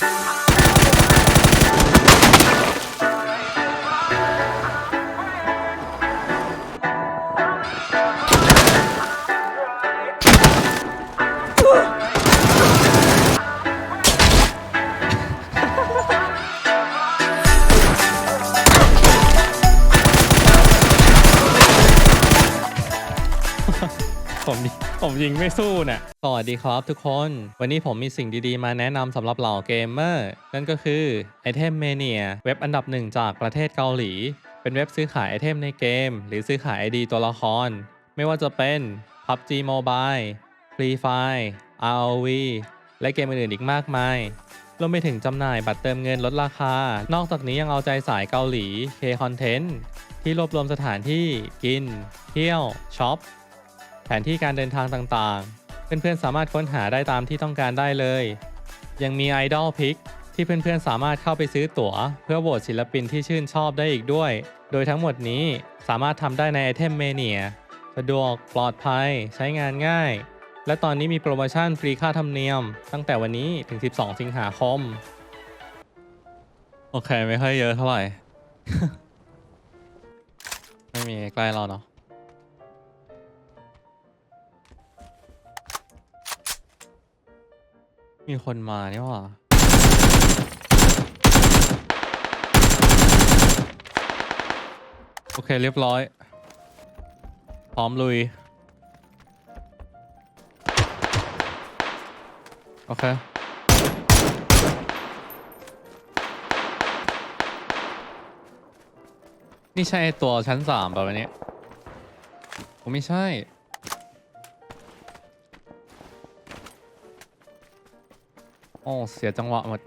ผ ยิงไม่สู้น่ะสวัสดีครับทุกคน วันนี้ผมมีสิ่งดีๆ มาแนะนำสำหรับเหล่าเกมเมอร์ นั่นก็คือ Item Mania เว็บอันดับหนึ่งจากประเทศเกาหลี เป็นเว็บซื้อขายไอเทมในเกม หรือซื้อขาย ID ตัวละคร ไม่ว่าจะเป็น PUBG Mobile Free Fire ROV และเกมอื่นๆอีกมากมายรวมไปถึงจำหน่ายบัตรเติมเงินลดราคา นอกจากนี้ยังเอาใจสายเกาหลี K-Content ที่รวบรวมสถานที่กิน เที่ยว ช็อป แผนที่การเดินทางต่างๆ เพื่อนๆสามารถค้นหาได้ตามที่ต้องการได้เลย ยังมี Idol Pick ที่เพื่อนๆสามารถเข้าไปซื้อตั๋ว เพื่อโหวตศิลปินที่ชื่นชอบได้อีกด้วย โดยทั้งหมดนี้สามารถทำได้ใน Item Mania สะดวกปลอดภัย ใช้งานง่าย และตอนนี้มีโปรโมชั่นฟรีค่าธรรมเนียม ตั้งแต่วันนี้ถึง 12 สิงหาคม โอเค ไม่ค่อยเยอะเท่าไหร่ ไม่มีใกล้เราเนาะ มีคนมานี่หว่าโอเคเรียบร้อย พร้อมลุย โอเค นี่ใช่ตัวชั้นสามป่ะวันนี้ผมไม่ใช่ อ้เสียจังหวะหมด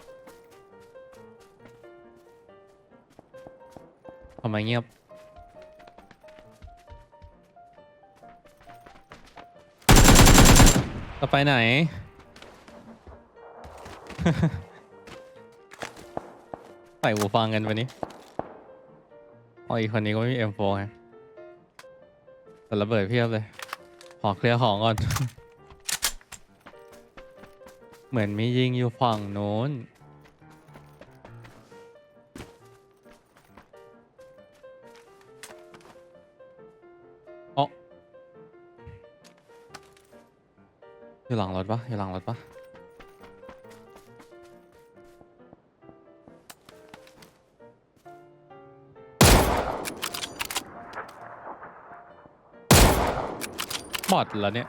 ทำไมเงียบ จะไปไหน ใส่หูฟังกันวันนี้อ๋ออีกคนนี้ก็ไม่มี M4 ไงแต่ระเบิดเพียบเลย ขอเคลียร์ของก่อน เหมือนมียิงอยู่ฝั่งโน้น อ๋อ อยู่หลังรถปะอยู่หลังรถปะบอทเหรอเนี่ย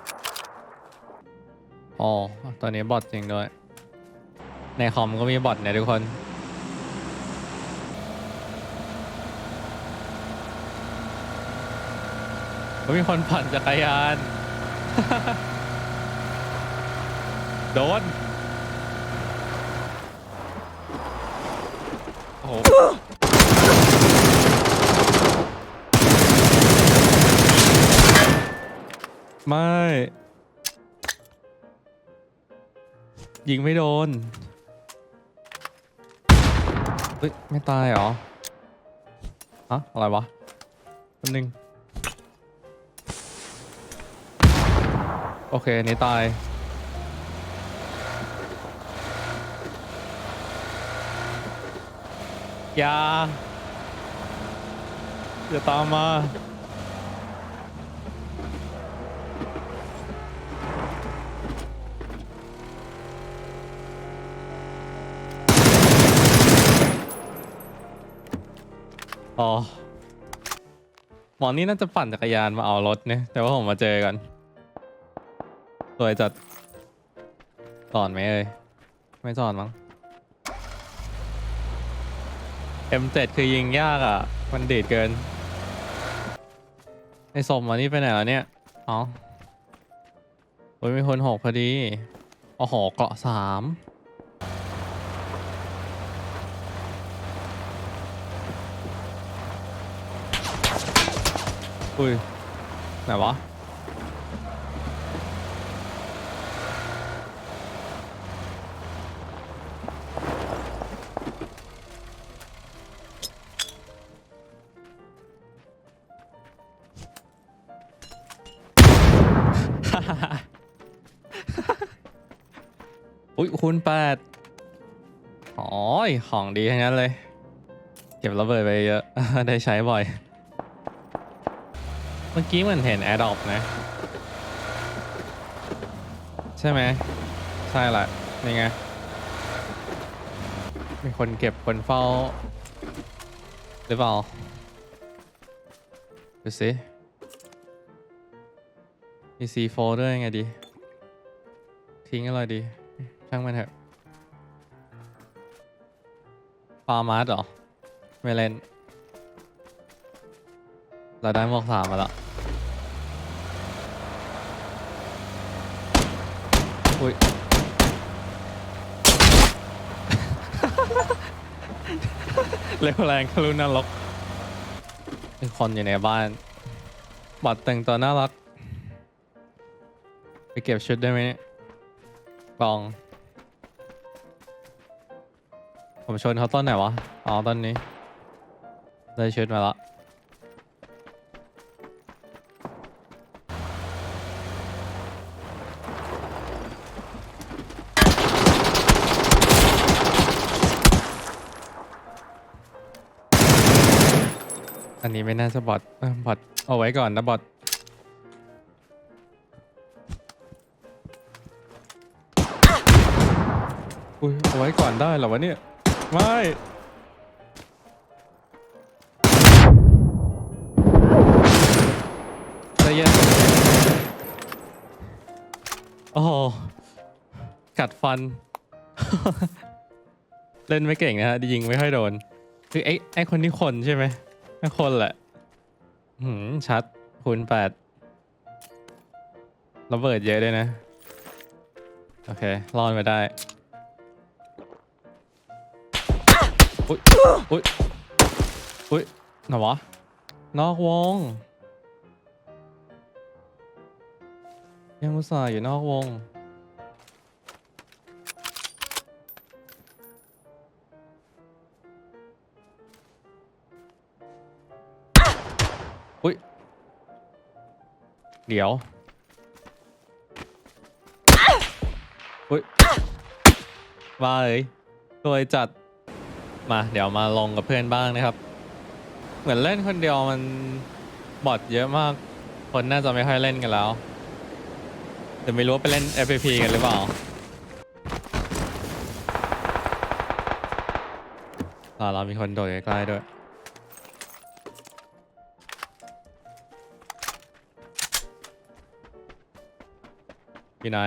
อ๋อตอนนี้บอทจริงด้วย ในคอมก็มีบอทเนี่ยทุกคน ก็มีคนปั่นจักรยาน โดน โอ้โหไม่ ยิงไม่โดน เฮ้ย ไม่ตายเหรอ ฮะ อะไรวะแป๊บนึงโอเคอันนี้ตาย อย่าอย่าตามมา อ๋อหมอนี่น่าจะปั่นจักรยานมาเอารถเนี่ยแต่ว่าผมมาเจอกันสวยจัดสอนไหมเอ่ยไม่สอนมั้ง M7 คือยิงยากอะ มันดีดเกินไอ้สมอันนี้ไปไหนแล้วเนี่ยอ๋อโอ้ยมีคนหกพอดีโอ้โหเกาะสาม อุ้ยไหนวะอุ้ยคูณแปดอ๋อของดีทั้งนั้นเลย เก็บระเบิดไปเยอะ ได้ใช้บ่อย เมื่อกี้เหมันเห็นแอดดอปนะ ใช่ไหมใช่ละนี่ไง มีคนเก็บคนเฝ้าหรือเปล่าดูสิมี C4 ด้วยไงดี ทิ้งอะไรดี ช่างมันเถอะฟาร์มาร์สเหรอ ไม่เล่นเราได้หมวกสามมาแล้ว อุ้ย เร็วแรงทะลุนรกมีคนอยู่ในบ้าน บัตรแต่งตัวน่ารัก ไปเก็บชุดได้ไหมเนี่ยกอง ผมชนเขาต้นไหนวะ อ๋อต้นนี้ ได้ชุดมาละ อันนี้ไม่น่าจะบอทบอทเอาไว้ก่อนนะบอทอุ้ยเอาไว้ก่อนได้เหรอวะเนี่ย ไม่ ใจเย็นโอ้โหกัดฟัน เล่นไม่เก่งนะฮะยิงไม่ค่อยโดน คือไอ้ไอ้คนนี้คนใช่ไหม ไอ้คนแหละหืมชัดคูณแปดระเบิดเยอะด้วยนะ โอเค รอดมาได้ อุ้ย อุ้ย อุ้ยไหนวะ นอกวง ยังอุตส่าห์อยู่นอกวง เดี๋ยวอุ้ยมาเลยโดยจัดมาเดี๋ยวมาลงกับเพื่อนบ้างนะครับ เหมือนเล่นคนเดียวมันบอทเยอะมาก คนน่าจะไม่ค่อยเล่นกันแล้วแต่ไม่รู้ว่าไปเล่น FPP กันหรือเปล่าอ่าเรามีคนโดดใกล้ๆด้วย อยู่ไหน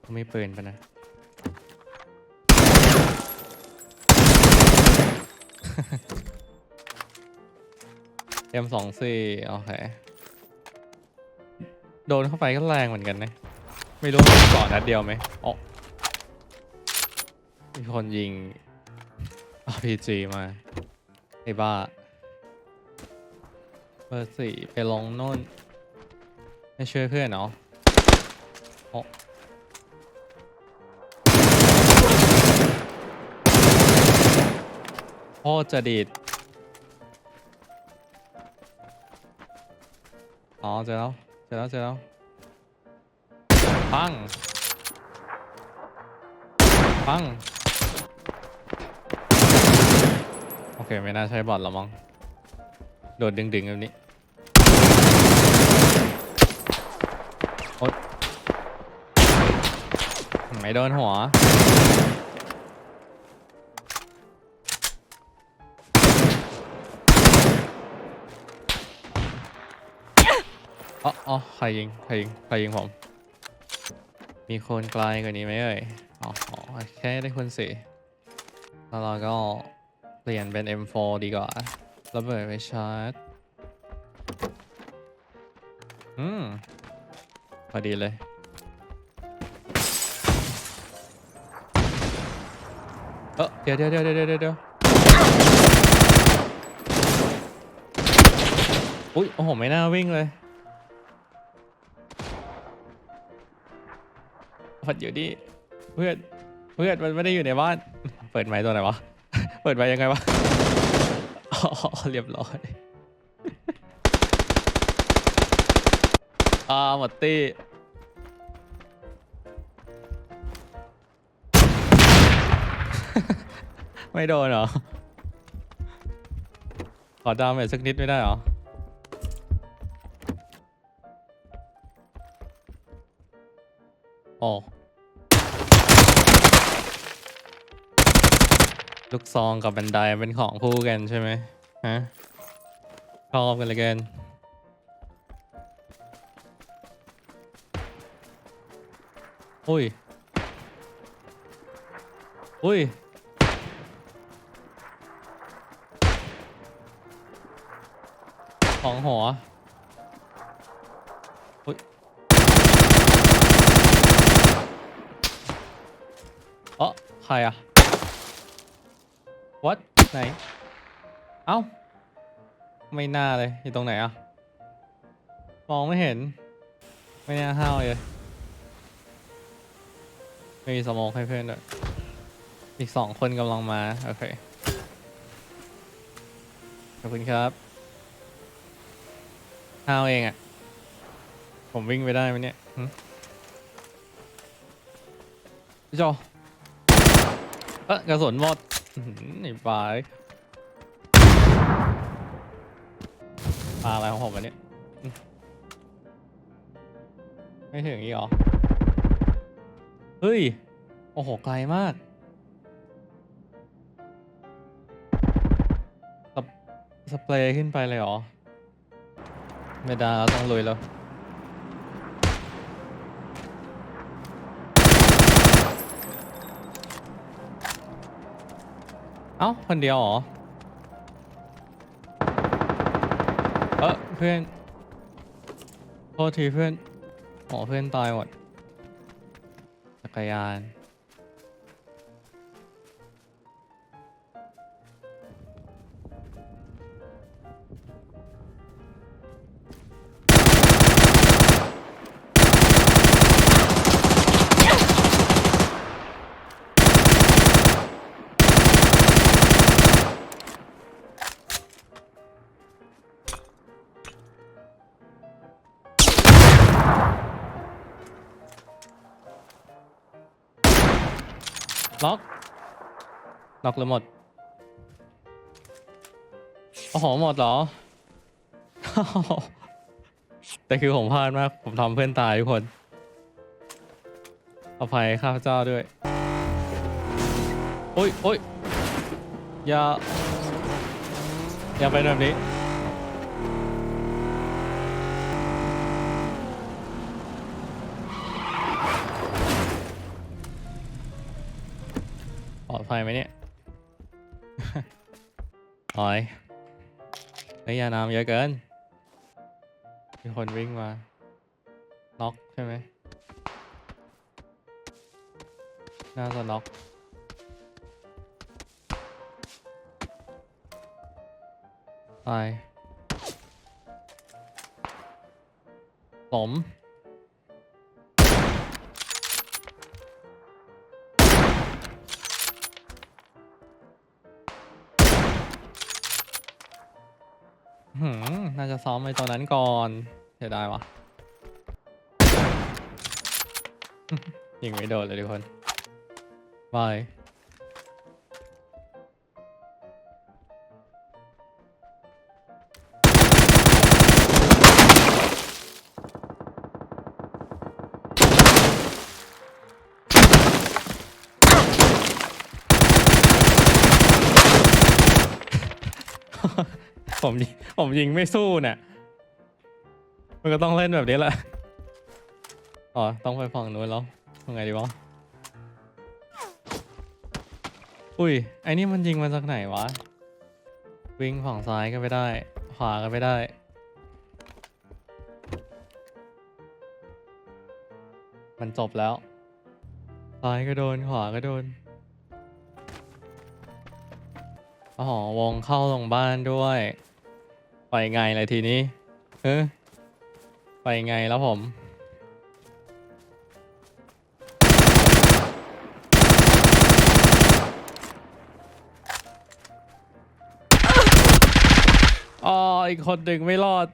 เขามีปืนปะนะ เอ็มสองสี่โอเค โดนเข้าไปก็แรงเหมือนกันนะ ไม่รู้ก่อนนัดเดียวไหมอ๋อ คนยิง RPG มา ไอ้บ้าเบอร์สี่ไปลงโน่นไม่ช่วยเพื่อนเนาะอ๋อจะดีด อ๋อเจอแล้วเจอแล้วเจอแล้วปังปัง เค ไม่น่าใช่บอทล้วมั้งโดดดึงๆแบบนี้โอ๊ยไม่โดนหัว อ๋ออ๋อใครยิง ใครยิง ใครยิงผม มีคนไกลกว่านี้ไหมเอ่ย อ๋ออ๋อแค่ได้คนสี่แล้วเราก็ เปลี่ยนเป็น M4 ดีกว่าระเบิดไปชาร์จ อืม พอดีเลย เออเดี๋ยวเดี๋ยวเดี๋ยวเดี๋ยวเดี๋ยวอุ้ย โอ้โห ไม่น่าวิ่งเลยพัดอยู่ดิเพื่อน เพื่อน มันไม่ได้อยู่ในบ้าน เปิดไมค์ตัวไหนวะ เปิดไมค์ยังไงวะอ๋อเรียบร้อยอ่าหมดตี้ไม่โดนเหรอ ขอดาวเมจสักนิดไม่ได้เหรอโอ้ ลูกซองกับบันไดเป็นของคู่กันใช่ไหมฮะชอบกันเลยเกินอุ้ยอุ้ยของหัวอุ้ยอ๋อใครอะ what ไหน เอ้า ไม่น่าเลย อยู่ตรงไหนอะมองไม่เห็น ไม่น่าห้าวเลยไม่มีสมองให้เพื่อนด้วยอีกสองคนกำลังมา โอเค ขอบคุณครับห้าวเองอะ่ะ ผมวิ่งไปได้ไหมเนี่ยหึพี่โจเอะกระสุนหมด ไอ้ปลาปลาอะไรของผมวะเนี่ยไม่ถึงอีกเหรอ เฮ้ย โอ้โห ไกลมากสเปรย์ขึ้นไปเลยเหรอ ไม่ได้เราต้องลุยแล้ว อ้าคนเดียวเหรอ เออเพื่อน โทษทีเพื่อนอ๋อเพื่อนตายหมดจักรยาน ล็อก ล็อกหรือหมด โอ้โห หมดเหรอ แต่คือผมพลาดมาก ผมทำเพื่อนตายทุกคนอภัยข้าพเจ้าด้วย โอ้ยโอ้ยอย่า อย่าไปแบบนี้ อยไหมเนี่ยถอยเฮ้ยยาน้ำเยอะเกิน มีคนวิ่งมา น็อกใช่ไหม น่าจะน็อก ตายหืม น่าจะซ้อมไปตอนนั้นก่อนเสียดายวะยิงไม่โดนเลยทุกคนบาย ผมยิงผมยิงไม่สู้เนี่ยมันก็ต้องเล่นแบบนี้แหละอ๋อต้องไปฝั่งนู้นแล้วทำไงดีวะอุ้ยไอ้นี่มันยิงมาจากไหนวะ วิ่งฝั่งซ้ายก็ไม่ได้ ขวาก็ไม่ได้มันจบแล้ว ซ้ายก็โดน ขวาก็โดนอ๋อวงเข้าตรงบ้านด้วย ไปไงเลยทีนี้เฮ้ไปไงแล้วผมอ๋ออีกคนหนึ่งไม่รอด